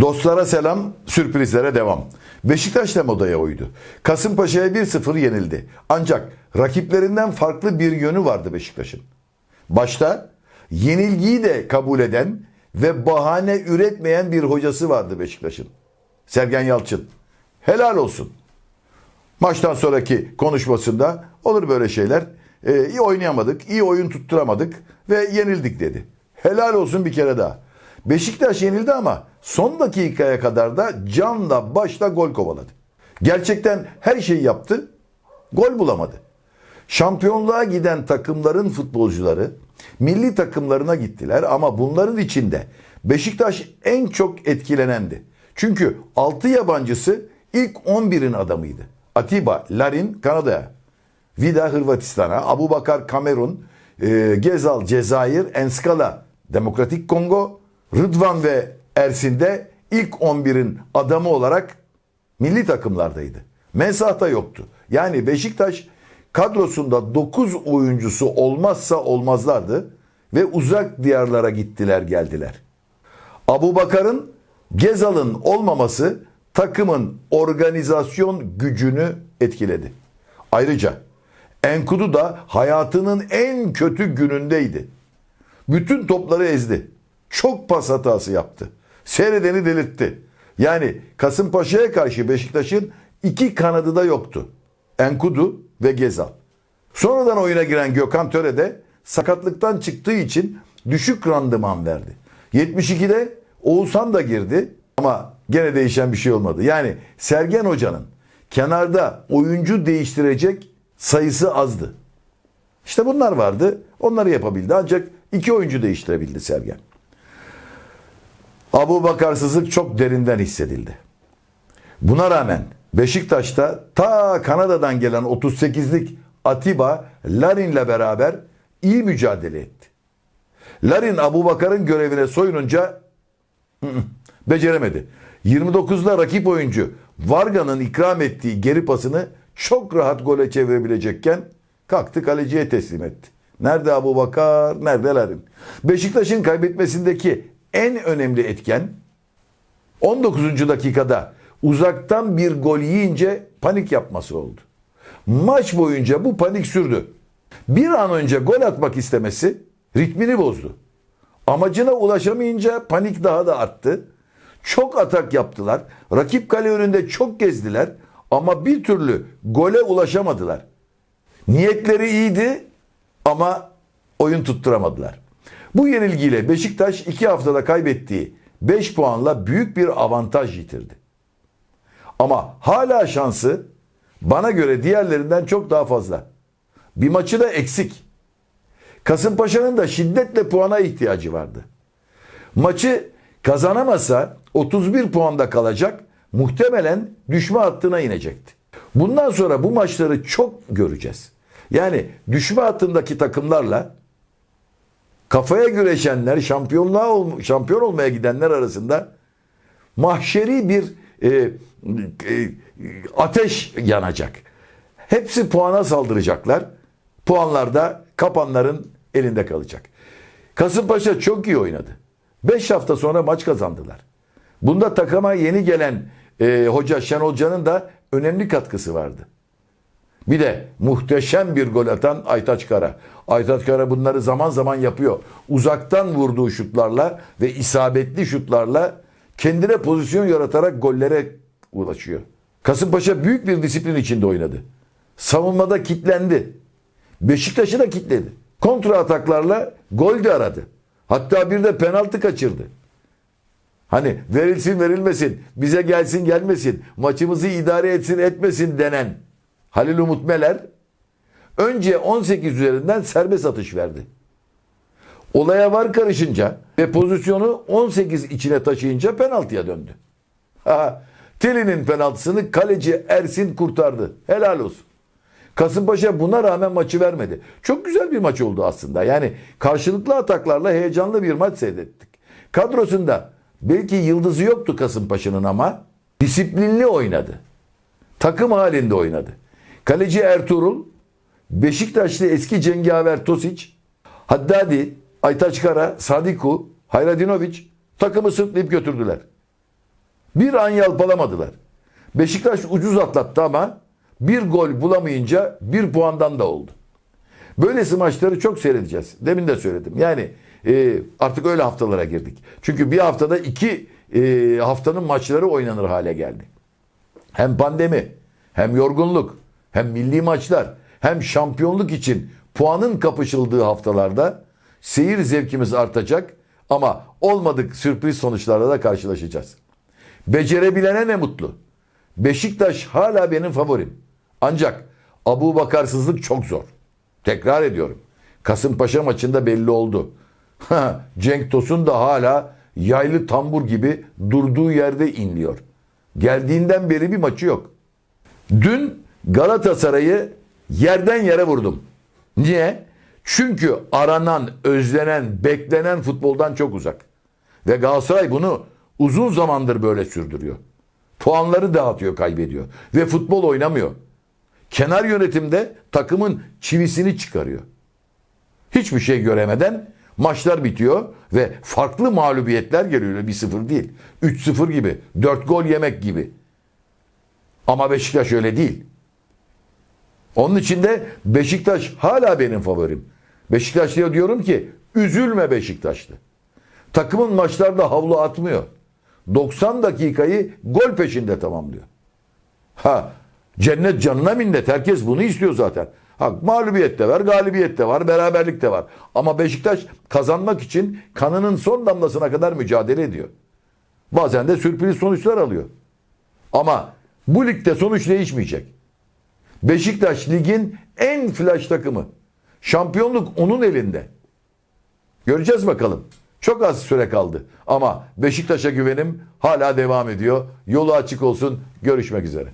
Dostlara selam, sürprizlere devam. Beşiktaş da modaya uydu. Kasımpaşa'ya 1-0 yenildi. Ancak rakiplerinden farklı bir yönü vardı Beşiktaş'ın. Başta yenilgiyi de kabul eden ve bahane üretmeyen bir hocası vardı Beşiktaş'ın. Sergen Yalçın. Helal olsun. Maçtan sonraki konuşmasında olur böyle şeyler. Ee, iyi oynayamadık, iyi oyun tutturamadık ve yenildik dedi. Helal olsun bir kere daha. Beşiktaş yenildi ama son dakikaya kadar da canla başla gol kovaladı. Gerçekten her şeyi yaptı, gol bulamadı. Şampiyonluğa giden takımların futbolcuları milli takımlarına gittiler ama bunların içinde Beşiktaş en çok etkilenendi. Çünkü 6 yabancısı ilk 11'in adamıydı. Atiba, Larin Kanada'ya, Vida Hırvatistan'a, Abu Bakar Kamerun, e, Gezal Cezayir, Enskala Demokratik Kongo, Rıdvan ve Ersin de ilk 11'in adamı olarak milli takımlardaydı. Mensah da yoktu. Yani Beşiktaş kadrosunda 9 oyuncusu olmazsa olmazlardı ve uzak diyarlara gittiler geldiler. Abu Bakar'ın Gezal'ın olmaması takımın organizasyon gücünü etkiledi. Ayrıca Enkudu da hayatının en kötü günündeydi. Bütün topları ezdi. Çok pas hatası yaptı. Seyredeni delirtti. Yani Kasımpaşa'ya karşı Beşiktaş'ın iki kanadı da yoktu. Enkudu ve Gezal. Sonradan oyuna giren Gökhan Töre de sakatlıktan çıktığı için düşük randıman verdi. 72'de Oğuzhan da girdi ama gene değişen bir şey olmadı. Yani Sergen Hoca'nın kenarda oyuncu değiştirecek sayısı azdı. İşte bunlar vardı. Onları yapabildi. Ancak iki oyuncu değiştirebildi Sergen. Abu Bakarsızlık çok derinden hissedildi. Buna rağmen Beşiktaş'ta ta Kanada'dan gelen 38'lik Atiba Larin'le beraber iyi mücadele etti. Larin Abu Bakar'ın görevine soyununca beceremedi. 29'da rakip oyuncu Varga'nın ikram ettiği geri pasını çok rahat gole çevirebilecekken kalktı kaleciye teslim etti. Nerede Abu Bakar, nerede Larin? Beşiktaş'ın kaybetmesindeki en önemli etken 19. dakikada uzaktan bir gol yiyince panik yapması oldu. Maç boyunca bu panik sürdü. Bir an önce gol atmak istemesi ritmini bozdu. Amacına ulaşamayınca panik daha da arttı. Çok atak yaptılar. Rakip kale önünde çok gezdiler ama bir türlü gole ulaşamadılar. Niyetleri iyiydi ama oyun tutturamadılar. Bu yenilgiyle Beşiktaş iki haftada kaybettiği 5 puanla büyük bir avantaj yitirdi. Ama hala şansı bana göre diğerlerinden çok daha fazla. Bir maçı da eksik. Kasımpaşa'nın da şiddetle puana ihtiyacı vardı. Maçı kazanamasa 31 puanda kalacak, muhtemelen düşme hattına inecekti. Bundan sonra bu maçları çok göreceğiz. Yani düşme hattındaki takımlarla kafaya güreşenler, şampiyonluğa ol- şampiyon olmaya gidenler arasında mahşeri bir e, e, ateş yanacak. Hepsi puana saldıracaklar. Puanlar da kapanların elinde kalacak. Kasımpaşa çok iyi oynadı. 5 hafta sonra maç kazandılar. Bunda takıma yeni gelen e, hoca Şenol Hoca'nın da önemli katkısı vardı. Bir de muhteşem bir gol atan Aytaç Kara. Aytaç Kara bunları zaman zaman yapıyor. Uzaktan vurduğu şutlarla ve isabetli şutlarla kendine pozisyon yaratarak gollere ulaşıyor. Kasımpaşa büyük bir disiplin içinde oynadı. Savunmada kitlendi. Beşiktaş'ı da kitledi. Kontra ataklarla gol de aradı. Hatta bir de penaltı kaçırdı. Hani verilsin verilmesin, bize gelsin gelmesin, maçımızı idare etsin etmesin denen Halil Umut Meler önce 18 üzerinden serbest atış verdi. Olaya var karışınca ve pozisyonu 18 içine taşıyınca penaltıya döndü. Ha, Teli'nin penaltısını kaleci Ersin kurtardı. Helal olsun. Kasımpaşa buna rağmen maçı vermedi. Çok güzel bir maç oldu aslında. Yani karşılıklı ataklarla heyecanlı bir maç seyrettik. Kadrosunda belki yıldızı yoktu Kasımpaşa'nın ama disiplinli oynadı. Takım halinde oynadı. Kaleci Ertuğrul, Beşiktaşlı eski cengaver Tosic, Haddadi, Aytaç Kara, Sadiku, Hayradinovic takımı sırtlayıp götürdüler. Bir an yalpalamadılar. Beşiktaş ucuz atlattı ama bir gol bulamayınca bir puandan da oldu. Böylesi maçları çok seyredeceğiz. Demin de söyledim. Yani e, artık öyle haftalara girdik. Çünkü bir haftada iki e, haftanın maçları oynanır hale geldi. Hem pandemi, hem yorgunluk, hem milli maçlar, hem şampiyonluk için puanın kapışıldığı haftalarda seyir zevkimiz artacak ama olmadık sürpriz sonuçlarla da karşılaşacağız. Becerebilene ne mutlu. Beşiktaş hala benim favorim. Ancak Abu Bakarsızlık çok zor. Tekrar ediyorum. Kasımpaşa maçında belli oldu. Cenk Tosun da hala yaylı tambur gibi durduğu yerde inliyor. Geldiğinden beri bir maçı yok. Dün Galatasaray'ı yerden yere vurdum. Niye? Çünkü aranan, özlenen, beklenen futboldan çok uzak. Ve Galatasaray bunu uzun zamandır böyle sürdürüyor. Puanları dağıtıyor, kaybediyor. Ve futbol oynamıyor. Kenar yönetimde takımın çivisini çıkarıyor. Hiçbir şey göremeden maçlar bitiyor ve farklı mağlubiyetler geliyor. 1-0 değil. 3-0 gibi. 4 gol yemek gibi. Ama Beşiktaş öyle değil. Onun için de Beşiktaş hala benim favorim. Beşiktaş diyor diyorum ki üzülme Beşiktaşlı. Takımın maçlarda havlu atmıyor. 90 dakikayı gol peşinde tamamlıyor. Ha cennet canına minnet. Herkes bunu istiyor zaten. Ha, mağlubiyet de var, galibiyet de var, beraberlik de var. Ama Beşiktaş kazanmak için kanının son damlasına kadar mücadele ediyor. Bazen de sürpriz sonuçlar alıyor. Ama bu ligde sonuç değişmeyecek. Beşiktaş ligin en flash takımı. Şampiyonluk onun elinde. Göreceğiz bakalım. Çok az süre kaldı. Ama Beşiktaş'a güvenim hala devam ediyor. Yolu açık olsun. Görüşmek üzere.